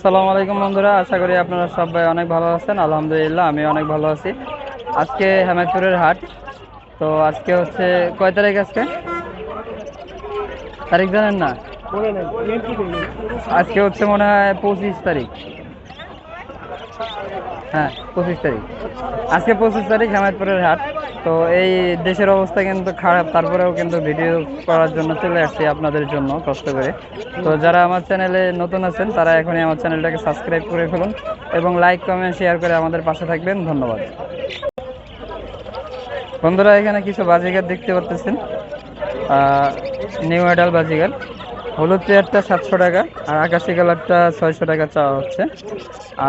আসসালামু আলাইকুম বন্ধুরা আশা করি আপনারা সবাই অনেক ভালো আছেন। আলহামদুলিল্লাহ আমি অনেক ভালো আছি। আজকে হেমায়তপুরের হাট। তো আজকে হচ্ছে কয় তারিখ আজকে? তারিখ জানেন না? আজকে হচ্ছে মনে হয় পঁচিশ তারিখ। হ্যাঁ পঁচিশ তারিখ। আজকে পঁচিশ তারিখ হেমায়তপুরের হাট। তো এই দেশের অবস্থা কিন্তু খারাপ, তারপরেও কিন্তু ভিডিও করার জন্য চলে আসছি আপনাদের জন্য, কষ্ট করে। তো যারা আমার চ্যানেলে নতুন আছেন, তারা এখনই আমার চ্যানেলটাকে সাবস্ক্রাইব করে ফেলুন এবং লাইক কমেন্ট শেয়ার করে আমাদের পাশে থাকবেন। ধন্যবাদ। বন্ধুরা, এখানে কিছু বাজিগার দেখতে পারতেছেন। New adult Baazigar. হলুদ পেয়ারটা সাতশো টাকা, আর আকাশি কালারটা ছয়শো টাকা চাওয়া হচ্ছে।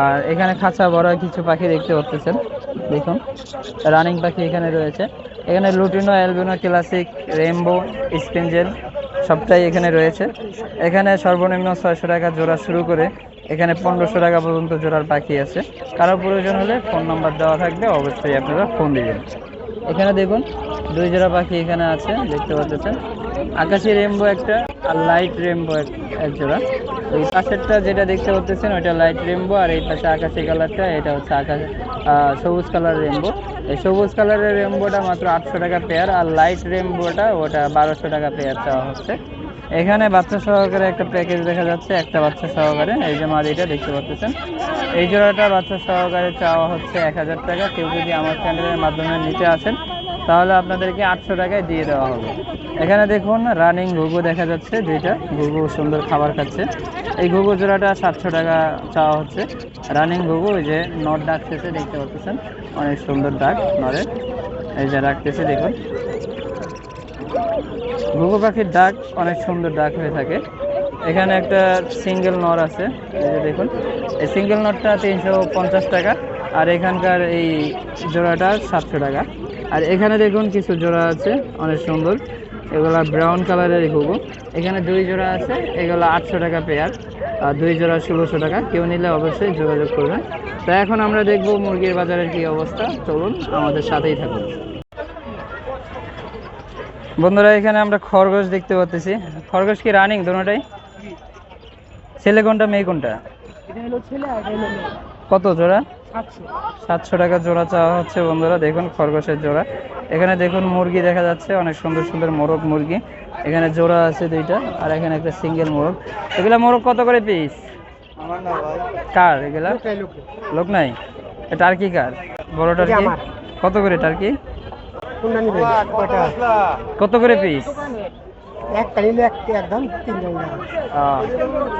আর এখানে খাঁচা বড় কিছু পাখি দেখতে পাচ্ছেন, দেখুন। রানিং পাখি এখানে রয়েছে। এখানে lutino, albino, classic rainbow spangle সবটাই এখানে রয়েছে। এখানে সর্বনিম্ন ছয়শো টাকা জোড়া শুরু করে এখানে পনেরোশো টাকা পর্যন্ত জোড়ার পাখি আছে। কারও প্রয়োজন হলে ফোন নাম্বার দেওয়া থাকবে, অবশ্যই আপনারা ফোন দিবেন। এখানে দেখুন, দুই জোড়া পাখি এখানে আছে, দেখতে পাচ্ছেন। আকাশি রেমবো একটা আর লাইট রেমবো এক জোড়া। এই পাশেরটা যেটা দেখতে পাচ্ছেন, ওইটা লাইট রেমবো আর এই পাশে আকাশি কালারটা, এটা হচ্ছে আকাশ সবুজ কালার রেমবো এই সবুজ কালারের রেমবোটা মাত্র আটশো টাকা পেয়ার আর লাইট রেমবোটা ওটা বারোশো টাকা পেয়ার চাওয়া হচ্ছে। এখানে বাচ্চা সহকারে একটা প্যাকেজ দেখা যাচ্ছে, একটা বাচ্চা সহকারে। এই যে মাদিটা দেখতে পাচ্ছেন। এই জোড়াটা বাচ্চা সহকারে চাওয়া হচ্ছে এক হাজার টাকা। কেউ যদি আমার চ্যানেলের মাধ্যমে নিতে আসেন তাহলে আপনাদেরকে আটশো টাকায় দিয়ে দেওয়া হবে। এখানে দেখুন রানিং ঘুঘু দেখা যাচ্ছে, দুইটা। ঘুঘু সুন্দর খাবার খাচ্ছে। এই ঘুঘু জোড়াটা সাতশো টাকা চাওয়া হচ্ছে। রানিং ঘুঘু, ওই যে নট ডাকতেছে দেখতে পাচ্ছেন, অনেক সুন্দর ডাক নরের এই যে রাখতেছে দেখুন। ঘুঘু পাখির ডাক অনেক সুন্দর ডাক হয়ে থাকে। এখানে একটা সিঙ্গেল নর আছে, এই যে দেখুন। এই সিঙ্গেল নটটা তিনশো পঞ্চাশ টাকা, আর এখানকার এই জোড়াটা সাতশো টাকা। আর এখানে দেখুন কিছু জোড়া আছে, অনেক সুন্দর। এগুলা ব্রাউন কালারের ঘুঘু এখানে দুই জোড়া আছে, এগুলো আটশো টাকা পেয়ার আর দুই জোড়া ষোলোশো টাকা। কেউ নিলে অবশ্যই যোগাযোগ করবেন। তো এখন আমরা দেখব মুরগির বাজারের কি অবস্থা। চলুন, আমাদের সাথেই থাকুন। বন্ধুরা, এখানে আমরা খরগোশ দেখতে পাচ্ছি খরগোশ কি রানিং দুটোটাই ছেলে কোনটা, মেয়ে কোনটা? কত জোড়া? সাতশো। টাকা জোড়া চাওয়া হচ্ছে বন্ধুরা দেখুন খরগোশের জোড়া। এখানে দেখুন মুরগি দেখা যাচ্ছে অনেক সুন্দর সুন্দর মোরগ মুরগি। এখানে জোড়া আছে দুইটা আর এখানে একটা সিঙ্গেল মোরগ। এগুলা মোরগ কত করে পিস কার এগুলা? লোক নাই টার্কি কার? বড় টার্কি কত করে টার্কি কত করে পিস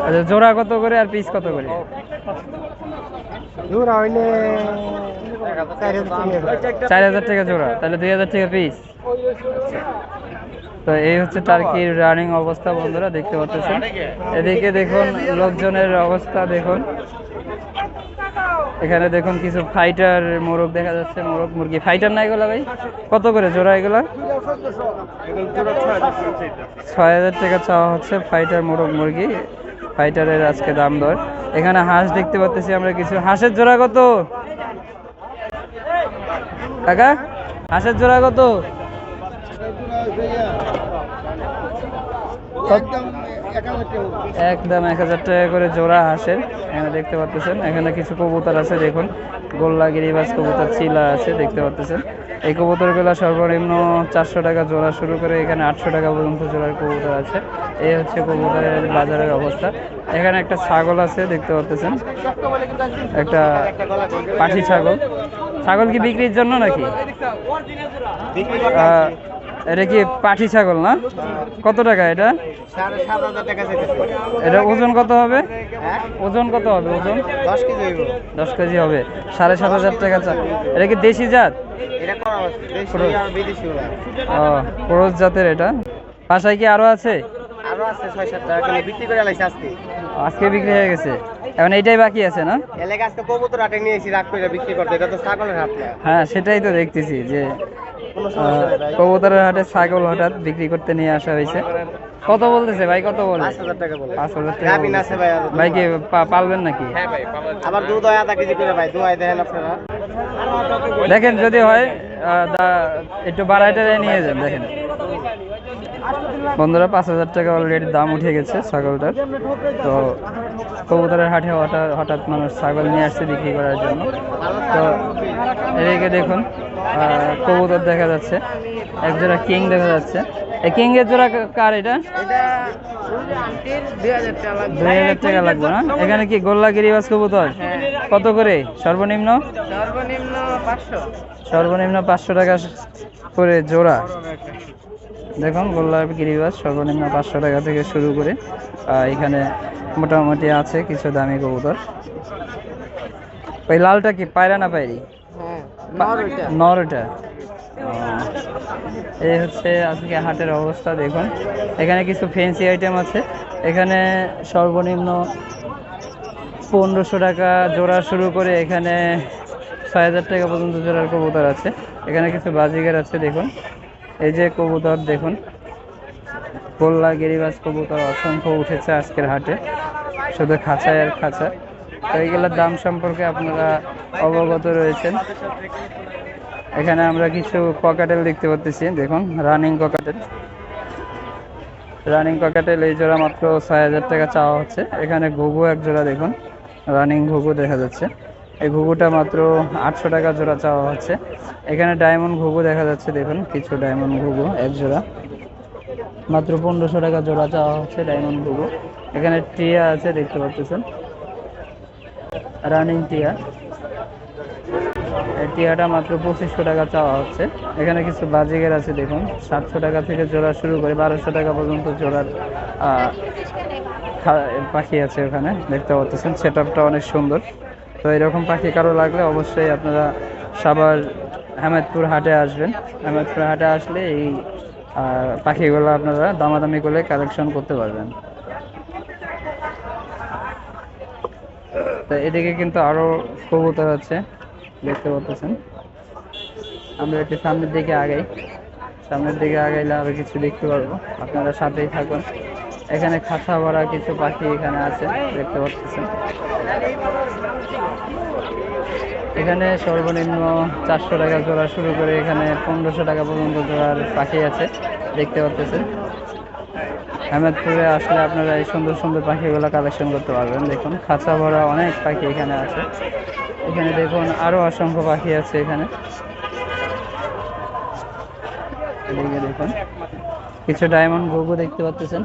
আচ্ছা জোড়া কত করে আর পিস কত করে? জোড়া হইলে চার হাজার টাকা। জোড়া, তাহলে দুই হাজার টাকা পিস তো এই হচ্ছে টার্কির রানিং অবস্থা বন্ধুরা, দেখতে পাচ্ছেন। এদিকে দেখুন, লোকজনের অবস্থা দেখুন। এখানে দেখুন কিছু ফাইটার মোরগ দেখা যাচ্ছে, মোরগ মুরগি। ফাইটার না এগুলো ভাই? কত করে জোড়া এগুলো? ছয় হাজার টাকা চাওয়া হচ্ছে ফাইটার মোরগ মুরগি। ফাইটারের আজকে দাম দর। এখানে হাঁস দেখতে পাচ্ছি আমরা কিছু। হাঁসের জোড়া কত? কাকা হাঁসের জোড়া কত? একদম এক হাজার টাকা করে জোড়া হাঁসের এখানে দেখতে পাচ্ছেন এখানে কিছু কবুতর আছে দেখুন। গোল্লা গিরিবাজ কবুতর চিলা আছে দেখতে পাচ্ছেন এই কবুতরগুলো সর্বনিম্ন চারশো টাকা জোড়া শুরু করে এখানে আটশো টাকা পর্যন্ত জোড়ার কবুতর আছে। এই হচ্ছে কবুতরের বাজারের অবস্থা। এখানে একটা ছাগল আছে দেখতে পাচ্ছেন একটা পাঠি ছাগল। ছাগল কি বিক্রির জন্য নাকি? এটা কি পাঠি ছাগল না? কত টাকা এটা? এটা ওজন কত হবে? ওজন কত হবে ওজন? দশ কেজি হবে। সাড়ে সাত হাজার টাকা এটা কি দেশি জাত? ও ক্রোজ জাতের এটা। বাসায় কি আরও আছে? আজকে। বিক্রি হয়ে গেছে। এখন এইটাই বাকি আছে না? এলাকা আজকে কবুতর হাটে নিয়ে এসে রাখ করে বিক্রি করতে এটা তো ছাগলের না। হ্যাঁ সেটাই তো দেখতেছি যে কবুতরের হাটে ছাগল হঠাৎ বিক্রি করতে নিয়ে আসা হয়েছে। কত বলতেছে ভাই কত বলে? পাঁচ হাজার টাকা ভাই ভাই কি পালবেন নাকি? আবার দুধ হয় আধা কেজি করে ভাই দুয়াই দেখেন আপনারা। দেখেন যদি হয় একটু বাড়াইটা নিয়ে যান দেখেন। বন্ধুরা পাঁচ হাজার টাকা অলরেডি দাম উঠে গেছে ছাগলটার। তো কবুতরের হাটে হঠাৎ হঠাৎ মানুষ ছাগল নিয়ে আসছে বিক্রি করার জন্য। তো এদিকে দেখুন কবুতর দেখা যাচ্ছে। এক জোড়া কিং দেখা যাচ্ছে। এই কিং এর জোড়া কার এটা? দুই হাজার টাকা লাগবে। না? এখানে কি গোল্লা গিরিবাস কবুতর? কত করে? সর্বনিম্ন? সর্বনিম্ন পাঁচশো। সর্বনিম্ন পাঁচশো টাকা করে জোড়া। দেখুন গোল্লার গিরিবাস সর্বনিম্ন পাঁচশো টাকা থেকে শুরু করে এখানে মোটামুটি আছে কিছু দামি কবুতর। ওই লালটা কি পায়রা না পায়রি? এই হচ্ছে আজকে হাটের অবস্থা, দেখুন। এখানে কিছু ফেন্সি আইটেম আছে। এখানে সর্বনিম্ন পনেরোশো টাকা জোড়া শুরু করে এখানে ছয় হাজার টাকা পর্যন্ত জোড়ার কবুতর আছে। এখানে কিছু বাজিগার আছে, দেখুন। এই যে কবুতর, দেখুন। গোল্লা গিরিবাজ কবুতর অসংখ্য উঠেছে আজকের হাটে। শুধু খাঁচায় আর খাঁচা তো এইগুলোর দাম সম্পর্কে আপনারা অবগত রয়েছেন। এখানে আমরা কিছু ককাটেল দেখতে পাচ্ছি, দেখুন রানিং ককাটেল রানিং ককাটেল এই জোড়া মাত্র ছয় হাজার টাকা চাওয়া হচ্ছে। এখানে ঘুঘু এক জোড়া, দেখুন রানিং ঘুঘু দেখা যাচ্ছে। এই ঘুঘুটা মাত্র আটশো টাকা জোড়া চাওয়া হচ্ছে। এখানে ডায়মন্ড ঘুঘু দেখা যাচ্ছে, দেখুন, কিছু ডায়মন্ড ঘুঘু এক জোড়া। মাত্র পনেরোশো টাকা জোড়া চাওয়া হচ্ছে ডায়মন্ড ঘুঘু। এখানে টিয়া আছে, দেখতে পাচ্ছেন। রানিং টিয়া। টিয়াটা মাত্র পঁচিশশো টাকা চাওয়া হচ্ছে। এখানে কিছু বাজিগের আছে, দেখুন। সাতশো টাকা থেকে জোড়া শুরু করে বারোশো টাকা পর্যন্ত জোড়ার পাখি আছে ওখানে, দেখতে পাচ্ছেন। সেট অনেক সুন্দর। তো এরকম পাখি কারও লাগলে অবশ্যই আপনারা সাবার আহমেদপুর হাটে আসবেন। আহমেদপুর হাটে আসলে এই পাখিগুলো আপনারা দামাদামি করে কালেকশন করতে পারবেন। তো এদিকে কিন্তু আরও কবুতর আছে, দেখতে পাচ্ছেন। আমরা একটু সামনের দিকে আগাই। সামনের দিকে আগাইলে আরও কিছু দেখতে পারব। আপনারা সাথেই থাকুন। এখানে খাঁচা ভরা কিছু পাখি এখানে আছে, দেখতে পাচ্ছেন। এখানে সর্বনিম্ন চারশো টাকা জোড়া শুরু করে এখানে পনেরোশো টাকা পর্যন্ত জোড়ার পাখি আছে, দেখতে পাচ্ছেন। আহমেদপুরে আসলে আপনারা এই সুন্দর সুন্দর পাখিগুলো কালেকশন করতে পারবেন। দেখুন, খাঁচা ভরা অনেক পাখি এখানে আছে। এখানে দেখুন, আরও অসংখ্য পাখি আছে এখানে। দেখুন, কিছু ডায়মন্ড ঘুঘু দেখতে পাচ্ছেন।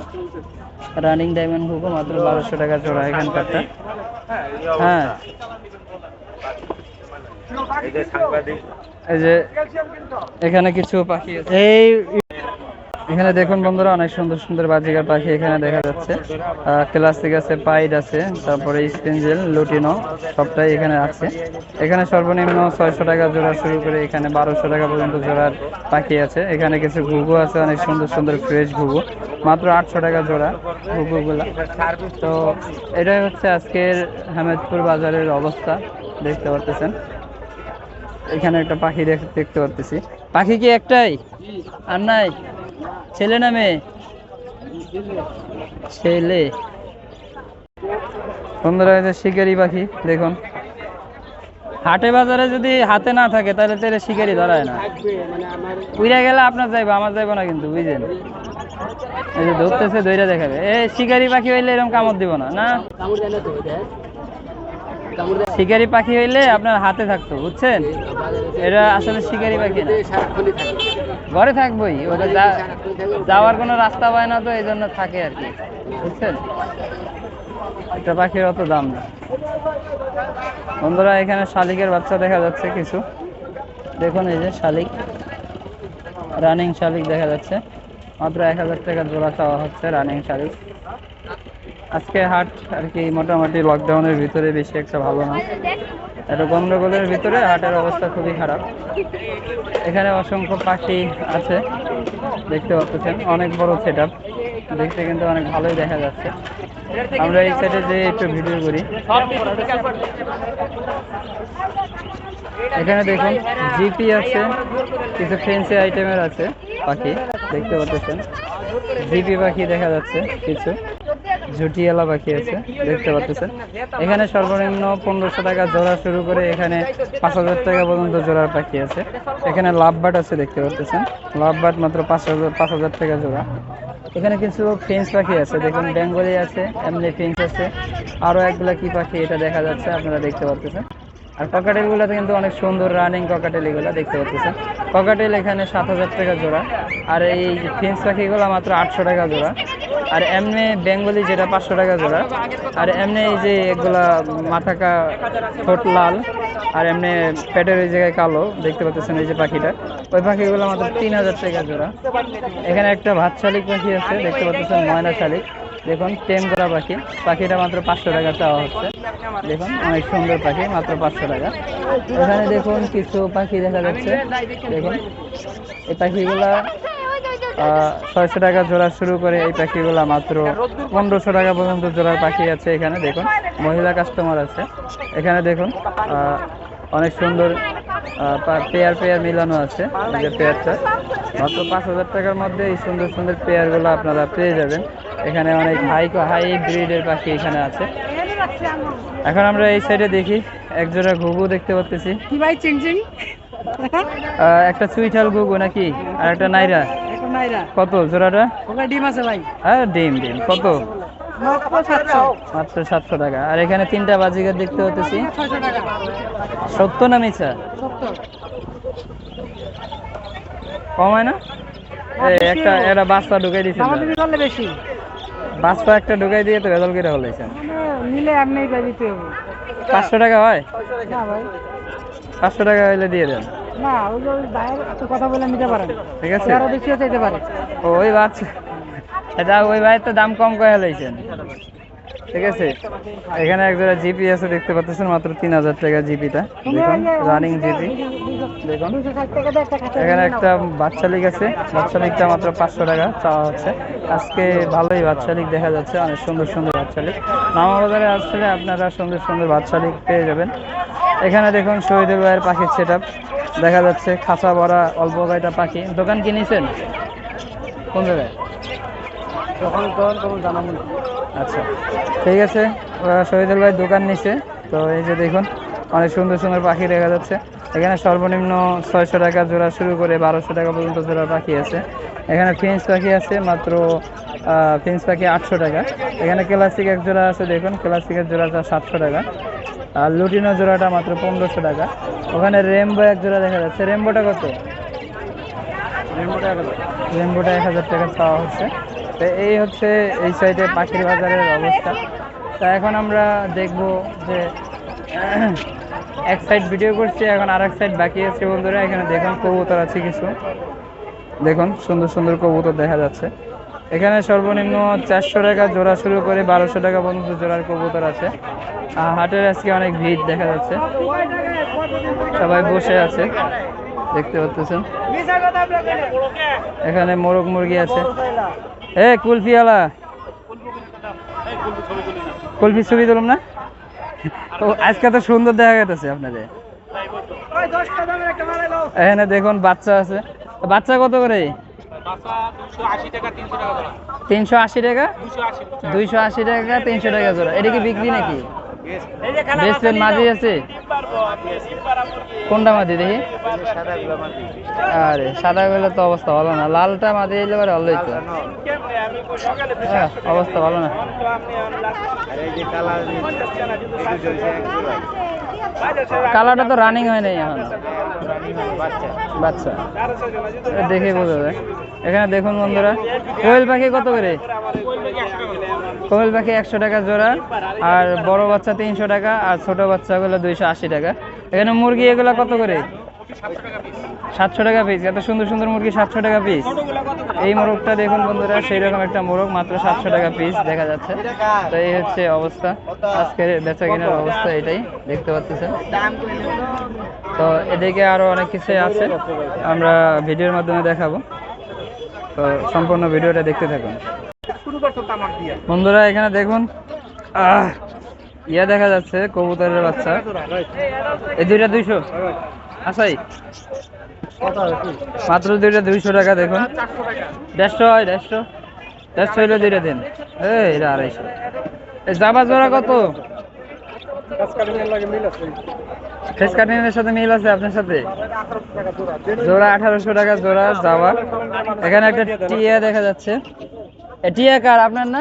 রানিং ডায়মন্ড ঘুঘু, মাত্র বারোশো টাকা জোড়া এখানকারটা। হ্যাঁ। এই যে, এখানে কিছু পাখি আছে। এই এখানে দেখুন বন্ধুরা, অনেক সুন্দর সুন্দর বাজিকার পাখি এখানে দেখা যাচ্ছে। ক্লাসিক আছে, পাইড আছে, তারপরে স্পেঞ্জেল লুটিনো, সবটাই এখানে আছে। এখানে সর্বনিম্ন ছয়শো টাকা জোড়া শুরু করে এখানে বারোশো টাকা পর্যন্ত জোড়ার পাখি আছে। এখানে কিছু ঘুঘু আছে, অনেক সুন্দর সুন্দর ফ্রেশ ঘুঘু। মাত্র আটশো টাকা জোড়া ঘুঘুগুলা। তো এটাই হচ্ছে আজকের হামেদপুর বাজারের অবস্থা, দেখতে পাচ্ছেন এখানে একটা পাখি দেখ- দেখতে পাচ্ছি পাখি কি একটাই? আর নাই? ছেলে না মেয়ে? ছেলে। বন্ধুরা, এই যে শিকারি পাখি, দেখুন। হাটে বাজারে যদি হাতে না থাকে, তাহলে তো এটা শিকারি ধরায় না। উইরা গেলে আপনার যাইবো, আমার যাইবো না কিন্তু, বুঝলেন? এই যে ধরতেছে দইরা দেখাবে। এ শিকারি পাখি হইলে এরকম কামড় দিব না না? শিকারি পাখি হইলে আপনার হাতে থাকতো, বুঝছেন? এটা আসলে শিকারি পাখি না। ঘরে থাকবোই, ওটা যাওয়ার কোনো রাস্তা পায় না তো, এই জন্য থাকে আর কি, বুঝছেন? একটা পাখির অত দাম না। বন্ধুরা, এখানে শালিকের বাচ্চা দেখা যাচ্ছে কিছু। দেখুন এই যে শালিক, রানিং শালিক দেখা যাচ্ছে। মাত্র এক হাজার টাকা জোড়া চাওয়া হচ্ছে রানিং শালিক। আজকে হাট আর কি মোটামুটি লকডাউনের ভিতরে বেশি একটা ভালো না। এটা গন্ডগোলের ভিতরে হাটের অবস্থা খুবই খারাপ। এখানে অসংখ্য পাখি আছে, দেখতে পাচ্ছেন, অনেক বড় সেট দেখতে কিন্তু অনেক ভালোই দেখা যাচ্ছে। আমরা এই সাইডে যে একটু ভিডিও করি। এখানে দেখুন, জিপি আছে, কিছু ফেন্সি আইটেমের আছে পাখি, দেখতে পাচ্ছেন। জিপি পাখি দেখা যাচ্ছে কিছু। ঝুটিয়ালা পাখি আছে, দেখতে পাচ্ছেন এখানে সর্বনিম্ন পনেরোশো টাকা জোড়া শুরু করে এখানে পাঁচ হাজার টাকা পর্যন্ত জোড়ার পাখি আছে। এখানে লাভবাট আছে, দেখতে পাচ্ছেন লাভবাট মাত্র পাঁচ হাজার পাঁচ হাজার টাকা জোড়া। এখানে কিছু ফিন্স পাখি আছে, দেখুন বেঙ্গলি আছে, এমনি ফিন্স আছে। আরও একগুলা কি পাখি এটা দেখা যাচ্ছে, আপনারা দেখতে পাচ্ছেন আর ককাটেল গুলাতে কিন্তু অনেক সুন্দর রানিং ককাটেল এগুলো দেখতে পাচ্ছেন। ককাটেল এখানে সাত হাজার টাকা জোড়া। আর এই ফিন্স পাখিগুলো মাত্র আটশো টাকা জোড়া। আর এমনি বেঙ্গলি যেটা পাঁচশো টাকা জোড়া। আর এমনি এই যে এগুলা মাথাকা ঠোঁট লাল। আর এমনি পেটের ওই জায়গায় কালো দেখতে পাচ্ছেন এই যে পাখিটা। ওই পাখিগুলো মাত্র তিন হাজার টাকা জোড়া। এখানে একটা ভাত শালিক পাখি আছে, দেখতে পাচ্ছেন ময়না শালিক। দেখুন টেম করা পাখি। পাখিটা মাত্র পাঁচশো টাকা চাওয়া হচ্ছে। দেখুন, অনেক সুন্দর পাখি, মাত্র পাঁচশো টাকা। এখানে দেখুন, কিছু পাখি দেখা যাচ্ছে। দেখুন, এই পাখিগুলা ছয়শো টাকা জোড়া শুরু করে এই পাখিগুলা মাত্র পনেরোশো টাকা পর্যন্ত জোড়ার পাখি আছে এখানে। দেখুন, মহিলা কাস্টমার আছে। এখানে দেখুন অনেক সুন্দর পেয়ার পেয়ার মিলানো আছে এই যে পেয়ারটা মাত্র পাঁচ হাজার টাকার মধ্যে এই সুন্দর সুন্দর পেয়ারগুলো আপনারা পেয়ে যাবেন। এখানে অনেক হাই হাই ব্রিডের পাখি এখানে আছে। এখন আমরা এই সাইডে দেখি এক জোড়া ঘুঘু দেখতে পাচ্ছি কি ভাই চিংচিং একটা সুইঠাল ঘুঘু নাকি? আর একটা নাইরা? নাইরা। কত জোড়াটা? ডিম আছে ভাই। হ্যাঁ ডিম ডিম। কত? মাত্র সাতশো। টাকা। আর এখানে তিনটা বাজিগার দেখতে টাকা সত্য না মিছা? কমায় না? একটা একটা বাচ্চা ঢুকাই দিয়েছে বেশি। বাচ্চা একটা ঢুকাই দিয়ে তো ভেজাল করে হলাইছেন নিলে এমনি দিতে হবে। পাঁচশো টাকা হয়? না ভাই। পাঁচশো টাকা হইলে দিয়ে দেন। না ওই কথা বলে নিতে পারেন। ঠিক আছে। আরও বেশিও চাইতে পারে। ওই বাচ্চা এটা ওই ভাই তো দাম কম করে হলাইছেন ঠিক আছে? এখানে এক জোড়া জিপি আছে, দেখতে পাচ্ছেন, মাত্র তিন হাজার টাকা জিপিটা। দেখুন রানিং জিপি। দেখুন, এখানে একটা বাচ্চা লিগ আছে বাচ্চা লিগটা মাত্র পাঁচশো টাকা চাওয়া হচ্ছে। আজকে ভালোই বাচ্চা লিগ দেখা যাচ্ছে, অনেক সুন্দর সুন্দর বাচ্চা লিগ মামাবাজারে আসলে আপনারা সুন্দর সুন্দর বাচ্চা লিগ পেয়ে যাবেন। এখানে দেখুন, শহীদুল ভাইয়ের পাখির সেট দেখা যাচ্ছে, খাঁচা ভরা অল্প কয়টা পাখি। দোকান কিনেছেন কোন জায়গায়? যখন তখন তখন জানাব আচ্ছা ঠিক আছে। ওরা শহীদুল ভাই দোকান নিছে। তো এই যে দেখুন অনেক সুন্দর সুন্দর পাখি দেখা যাচ্ছে। এখানে সর্বনিম্ন ছয়শো টাকা জোড়া শুরু করে বারোশো টাকা পর্যন্ত জোড়া পাখি আছে। এখানে ফিন্স পাখি আছে মাত্র ফিন্স পাখি আটশো টাকা। এখানে ক্লাসিক এক জোড়া আছে দেখুন ক্লাসিকের জোড়াটা সাতশো টাকা। আর লুটিনো জোড়াটা মাত্র পনেরোশো টাকা। ওখানে রেমবো এক জোড়া দেখা যাচ্ছে। রেমবোটা কত? রেমবোটা রেমবোটা এক হাজার টাকা পাওয়া হচ্ছে। তো এই হচ্ছে এই সাইডে পাখির বাজারের অবস্থা। তা এখন আমরা দেখব যে, এক সাইড ভিডিও করছি, এখন আর এক সাইড বাকি আছে বন্ধুরা। এখানে দেখুন কবুতর আছে কিছু। দেখুন, সুন্দর সুন্দর কবুতর দেখা যাচ্ছে। এখানে সর্বনিম্ন চারশো টাকা জোড়া শুরু করে বারোশো টাকা পর্যন্ত জোড়ার কবুতর আছে। হাটের আজকে অনেক ভিড় দেখা যাচ্ছে। সবাই বসে আছে, দেখতে পাচ্ছেন। এখানে মোরগ মুরগি আছে। এ কুলফিওয়ালা কুলফি ছবি তুলুম না? তো আজকে তো সুন্দর দেখা গেছে আপনাদের। এখানে দেখুন বাচ্চা আছে। বাচ্চা কত করে? তিনশো আশি টাকা? দুইশো আশি টাকা, তিনশো টাকা জোড়া। এটা কি বিক্রি নাকি? বেচবেন মাঝি আছে? কোনটা মাঝি দেখি? আরে সাদা গুলো তো অবস্থা ভালো না। লালটা মাঝি এলে পরে ভালো তো। হ্যাঁ, অবস্থা ভালো না। কালারটা তো রানিং হয় নাই এখন। বাচ্চা। দেখে বোঝা যায়। এখানে দেখুন বন্ধুরা, কোয়েল পাখি কত করে? কোয়েল পাখি একশো টাকা জোড়া, আর বড় বাচ্চা তিনশো টাকা, আর ছোট বাচ্চাগুলো দুইশো আশি টাকা। এখানে মুরগি এগুলো কত করে? সাতশো টাকা পিস এত সুন্দর সুন্দর মুরগি সাতশো টাকা পিস এই মোরগটা দেখুন বন্ধুরা সেই রকম একটা মোরগ মাত্র সাতশো টাকা পিস দেখা যাচ্ছে। তো এই হচ্ছে অবস্থা। আজকের বেচা কেনার অবস্থা এটাই দেখতে পাচ্ছেন। তো এদিকে আরও অনেক কিছু আছে আমরা ভিডিওর মাধ্যমে দেখাবো। তো সম্পূর্ণ ভিডিওটা দেখতে থাকুন। বন্ধুরা এখানে দেখুন আহ, ইয়া দেখা যাচ্ছে কবুতরের বাচ্চা। এই দুইটা দুইশো। আসাই মাত্র দুইটা দুইশো টাকা দেখুন। দেড়শো হয় দেড়শো। দেড়শো হইলে দুইটা দিন। এই এটা আড়াইশো। এই জাবা জোড়া কত? মিল আছে ফেস কাটিংয়ের সাথে মিল আছে আপনার সাথে? জোড়া আঠারোশো টাকা জোড়া যাওয়া এখানে একটা টিয়া দেখা যাচ্ছে। এ টিয়া কার? আপনার না?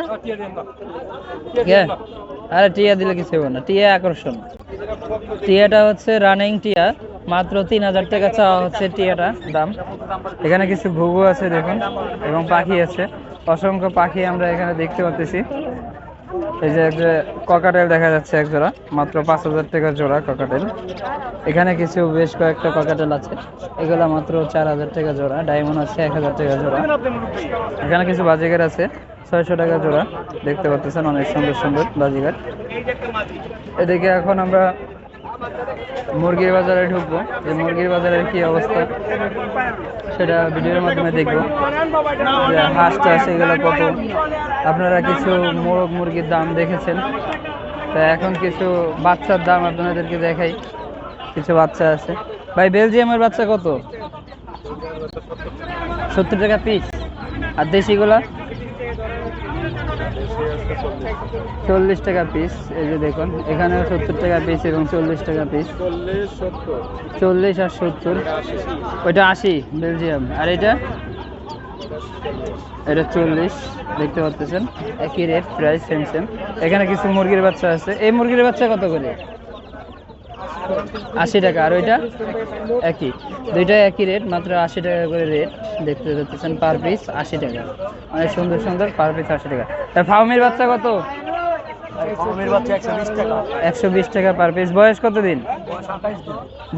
আরে টিয়া দিলে কিছু হবে না। টিয়া আকর্ষণ। টিয়াটা হচ্ছে রানিং টিয়া। মাত্র তিন হাজার টাকা চাওয়া হচ্ছে টিয়াটা দাম। এখানে কিছু ঘুঘু আছে দেখুন, এবং পাখি আছে। অসংখ্য পাখি আমরা এখানে দেখতে পাচ্ছি এই যে একটা ককাটেল দেখা যাচ্ছে এক জোড়া মাত্র পাঁচ হাজার টাকা জোড়া ককাটেল এখানে কিছু বেশ কয়েকটা ককাটেল আছে। এগুলা মাত্র চার হাজার টাকা জোড়া। ডায়মন্ড আছে এক হাজার টাকা জোড়া। এখানে কিছু বাজিগার আছে। ছয়শো টাকা জোড়া। দেখতে পাচ্ছেন অনেক সুন্দর সুন্দর বাজিগার এদিকে এখন আমরা মুরগির বাজারে ঢুকবো। যে মুরগির বাজারের কি অবস্থা সেটা ভিডিওর মাধ্যমে দেখব। যে হাঁস টাস এগুলো কত। আপনারা কিছু মোরগ মুরগির দাম দেখেছেন। তো এখন কিছু বাচ্চার দাম আপনাদেরকে দেখাই। কিছু বাচ্চা আছে। ভাই, বেলজিয়ামের বাচ্চা কত? সত্তর টাকা পিস আর দেশিগুলা? চল্লিশ টাকা পিস এই যে দেখুন, এখানেও সত্তর টাকা পিস এবং চল্লিশ টাকা পিস চল্লিশ আর সত্তর। ওইটা আশি, বেলজিয়াম। আর এটা? এটা চল্লিশ, দেখতে পাচ্ছেন। একই রেট প্রাইস সেম সেম এখানে কিছু মুরগির বাচ্চা আছে। এই মুরগির বাচ্চা কত করে? আশি টাকা আর ওইটা একই। দুইটা একই রেট মাত্র আশি টাকা করে রেট দেখতে পাচ্ছেন পার পিস আশি টাকা। অনেক সুন্দর সুন্দর পার পিস আশি টাকা। আর ফাউমির বাচ্চা কত? একশো বিশ টাকা। পার পিস বয়স কত দিন? দিন।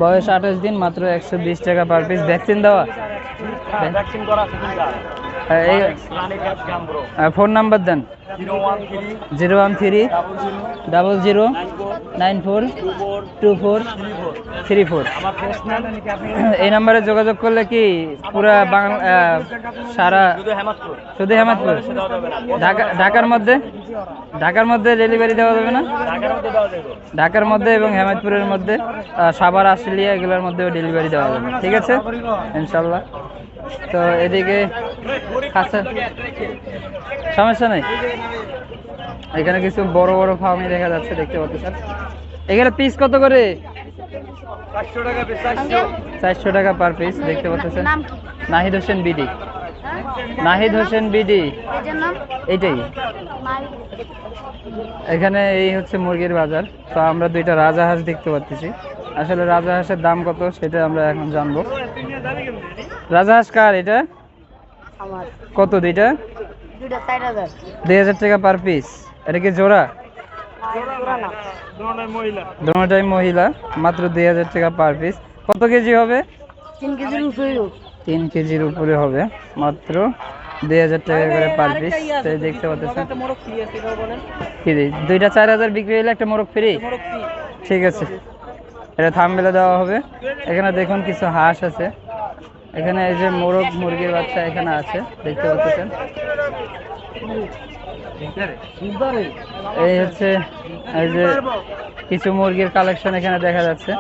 বয়স আঠাশ দিন মাত্র একশো বিশ টাকা পার পিস ভ্যাকসিন দেওয়া? ভ্যাকসিন করা ফোন নাম্বার দেন। Zero one three double zero nine four, two four, three four. এই নাম্বারে যোগাযোগ করলে কি পুরা বাংলা সারা শুধু হেমাদপুর? ঢাকা ঢাকার মধ্যে? ঢাকার মধ্যে ডেলিভারি দেওয়া যাবে না? ঢাকার মধ্যে এবং হেমাদপুরের মধ্যে সাভার, আশুলিয়া এগুলোর মধ্যেও ডেলিভারি দেওয়া যাবে। ঠিক আছে? ইনশাল্লাহ। তো এদিকে খাসা সমস্যা নেই? এখানে কিছু বড় বড় ফার্মই দেখা যাচ্ছে দেখতে পাচ্ছেন। এখানে পিস কত করে? চারশো টাকা চারশো। চারশো টাকা পার পিস দেখতে পাচ্ছেন। নাহিদ হোসেন বিডি। নাহিদ হোসেন বিডি। এইটাই এখানে এই হচ্ছে মুরগির বাজার। তো আমরা দুইটা রাজাহাঁস দেখতে পাচ্ছি। আসলে রাজাহাঁসের দাম কত সেটা আমরা এখন জানব। রাজাহাঁস কার এটা? কত দুইটা? দুই হাজার টাকা পার পিস এটা কি জোড়া? পুরানা মহিলা। মাত্র দুই হাজার টাকা পার পিস কত কেজি হবে? তিন কেজির উপরে তিন কেজির উপরে হবে মাত্র দুই হাজার টাকা করে পার পিস তো দেখতে পাচ্ছেন। মোরগ ফ্রি আছে কেউ বলেন। কি দিই? দুইটা চার হাজার বিক্রি হলে একটা মোরগ ফ্রি ঠিক আছে। এটা থামবেলে দেওয়া হবে। এখানে দেখুন কিছু হাঁস আছে। এখানে এই যে মোরগ মুরগির বাচ্চা এখানে আছে দেখতে পাচ্ছেন? এই হচ্ছে এই যে কিছু মুরগির কালেকশন এখানে দেখা যাচ্ছে।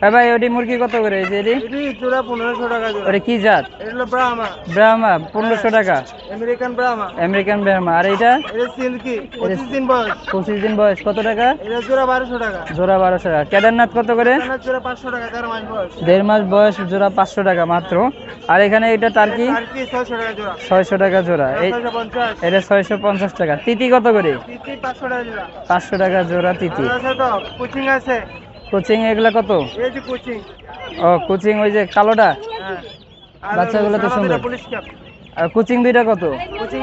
হ্যাঁ ভাই ওটি মুরগি কত করে? এই যে এটি? জোড়া পনেরোশো টাকা ওটা কি জাত? ব্রাহ্মা। ব্রাহ্মা পনেরোশো টাকা। আমেরিকান ব্রাহ্মা। আমেরিকান ব্রাহ্মা। আর এইটা? এটা সিল্কি পঁচিশ দিন বয়স। পঁচিশ দিন বয়স। কত টাকা? এটা জোড়া বারোশো টাকা। জোড়া বারোশো টাকা। কেদারনাথ কত করে? জোড়া পাঁচশো টাকা তেরো মাস বয়স। দেড় মাস বয়স জোড়া পাঁচশো টাকা মাত্র। আর এখানে এটা টার্কি কি? ছয়শো টাকা জোড়া। ছয়শো টাকা জোড়া। এই এটা ছয়শো পঞ্চাশ টাকা। তিতি কত করে? পাঁচশো টাকা জোড়া। তিতি। কোচিং আছে? কোচিং এগুলা কত? কোচিং। ও কোচিং ওই যে কালোটা? হ্যাঁ। বাচ্চাগুলো তো সুন্দর। আর কোচিং দুইটা কত? কোচিং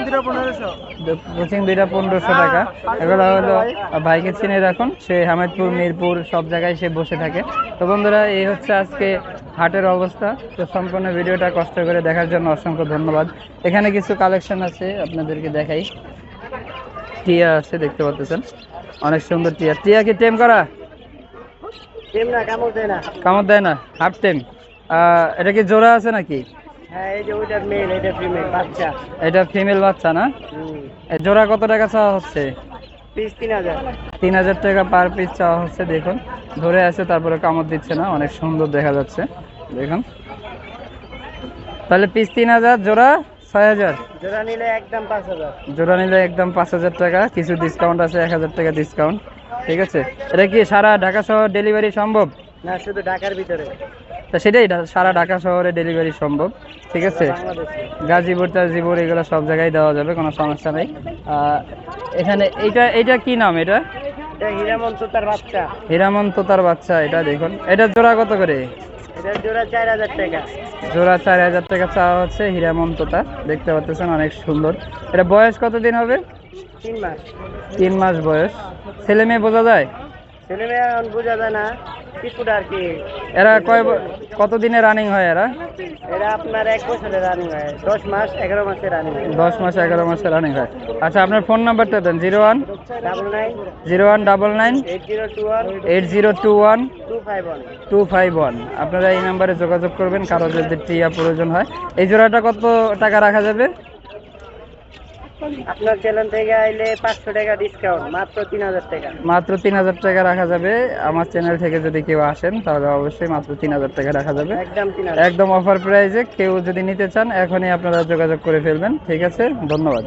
কোচিং দুইটা পনেরোশো টাকা। এগুলো হলো ভাইকে চিনে রাখুন। সে হামিদপুর মিরপুর সব জায়গায় সে বসে থাকে। তো বন্ধুরা এই হচ্ছে আজকে হাটের অবস্থা। তো সম্পূর্ণ ভিডিওটা কষ্ট করে দেখার জন্য অসংখ্য ধন্যবাদ। এখানে কিছু কালেকশন আছে আপনাদেরকে দেখাই। টিয়া আছে দেখতে পাচ্ছেন। অনেক সুন্দর টিয়া। টিয়া কি টেম করা? কামড় দেয় না। কামড় দেয় না হাফ টেম। এটা কি জোড়া আছে নাকি? হ্যাঁ এই যে ওইটা মেল এটা ফিমেল বাচ্চা। এটা ফিমেল বাচ্চা না? জোড়া কত টাকা চাওয়া হচ্ছে? তিন হাজার। তিন হাজার টাকা পার পিস চাওয়া হচ্ছে দেখুন। ধরে আছে তারপরে কামড় দিচ্ছে না অনেক সুন্দর দেখা যাচ্ছে। দেখুন। তাহলে পিস তিন হাজার জোড়া ছয় হাজার। জোড়া নিলে একদম পাঁচ হাজার। জোড়া নিলে একদম পাঁচ হাজার টাকা কিছু ডিসকাউন্ট আছে এক হাজার টাকা ডিসকাউন্ট ঠিক আছে? এটা কি সারা ঢাকা শহর ডেলিভারি সম্ভব? না শুধু ঢাকার ভিতরে। তা সেটাই সারা ঢাকা শহরে ডেলিভারি সম্ভব। ঠিক আছে? গাজীপুর টাজীপুর এগুলো সব জায়গায় দেওয়া যাবে কোনো সমস্যা নেই। এখানে এইটা এইটা কি নাম এটা? এটা হীরামন্ত তার বাচ্চা। হীরামন তোতার বাচ্চা এটা দেখুন। এটা জোড়া কত করে? এটা জোড়া চার হাজার টাকা। চাওয়া হচ্ছে হীরা তোতা দেখতে পাচ্ছেন অনেক সুন্দর। এটা বয়স কতদিন হবে? তিন মাস। তিন মাস বয়স। ছেলে মেয়ে বোঝা যায়? ছেলে মেয়ে বোঝা যায় না। কিছুটা আর কি। এরা কয় ব- কতদিনে রানিং হয় এরা? এটা আপনার এক বছরের রানিং হয়। দশ মাস এগারো মাসের রানিং হয়। দশ মাস এগারো মাসে রানিং হয়। আচ্ছা আপনার ফোন নাম্বারটা দেন zero one double nine zero one double nine eight zero two one eight zero two one two five one two five one আপনারা এই নাম্বারে যোগাযোগ করবেন কারও যদি টিয়া প্রয়োজন হয়। এই জোড়াটা কত টাকা রাখা যাবে? আপনার চ্যানেল থেকে আইলে পাঁচশো টাকা ডিসকাউন্ট মাত্র তিন হাজার টাকা। মাত্র তিন হাজার টাকা রাখা যাবে। আমার চ্যানেল থেকে যদি কেউ আসেন তাহলে অবশ্যই মাত্র তিন হাজার টাকা রাখা যাবে। একদম একদম অফার প্রাইসে কেউ যদি নিতে চান এখনই আপনারা যোগাযোগ করে ফেলবেন। ঠিক আছে? ধন্যবাদ।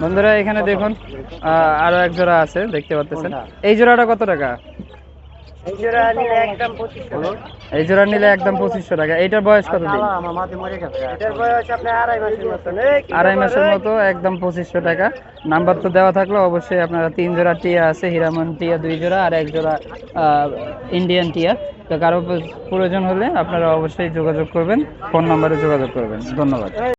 বন্ধুরা এখানে দেখুন আরও এক জোড়া আছে দেখতে পাচ্ছেন। এই জোড়াটা কত টাকা? এই জোড়া নিলে একদম পঁচিশশো এই জোড়া নিলে একদম পঁচিশশো টাকা। এইটার বয়স কত দিন? এটার বয়স আপনার আড়াই মাসের? মতো। একদম পঁচিশশো টাকা। নাম্বার তো দেওয়া থাকল অবশ্যই আপনারা তিন জোড়া টিয়া আছে হিরামন টিয়া দুই জোড়া আর এক জোড়া ইন্ডিয়ান টিয়া। তো কারও প্রয়োজন হলে আপনারা অবশ্যই যোগাযোগ করবেন ফোন নাম্বারে যোগাযোগ করবেন। ধন্যবাদ।